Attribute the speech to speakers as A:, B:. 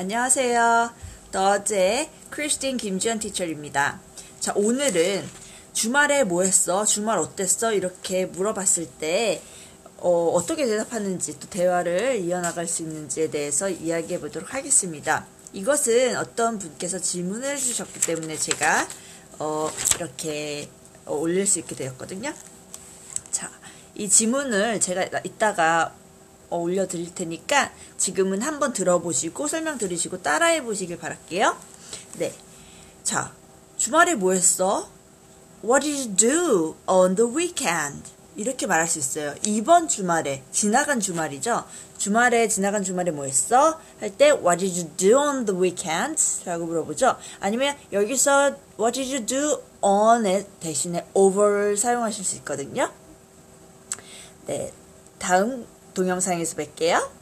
A: 안녕하세요. 더제 크리스틴 김지연 티처입니다. 자, 오늘은 주말에 뭐 했어? 주말 어땠어? 이렇게 물어봤을 때 어, 떻게 대답하는지 또 대화를 이어나갈 수 있는지에 대해서 이야기해 보도록 하겠습니다. 이것은 어떤 분께서 질문을 해주셨기 때문에 제가 어, 이렇게 어, 올릴 수 있게 되었거든요. 자, 이 지문을 제가 이따가 어, 올려 드릴 테니까 지금은 한번 들어보시고 설명 들으시고 따라해 보시길 바랄게요. 네. 자, 주말에 뭐 했어? What did you do on the weekend? 이렇게 말할 수 있어요. 이번 주말에, 지나간 주말이죠? 주말에, 지나간 주말에 뭐 했어? 할 때, What did you do on the weekend? 라고 물어보죠. 아니면 여기서 What did you do on 대신에 over를 사용하실 수 있거든요. 네. 다음 동영상에서 뵐게요.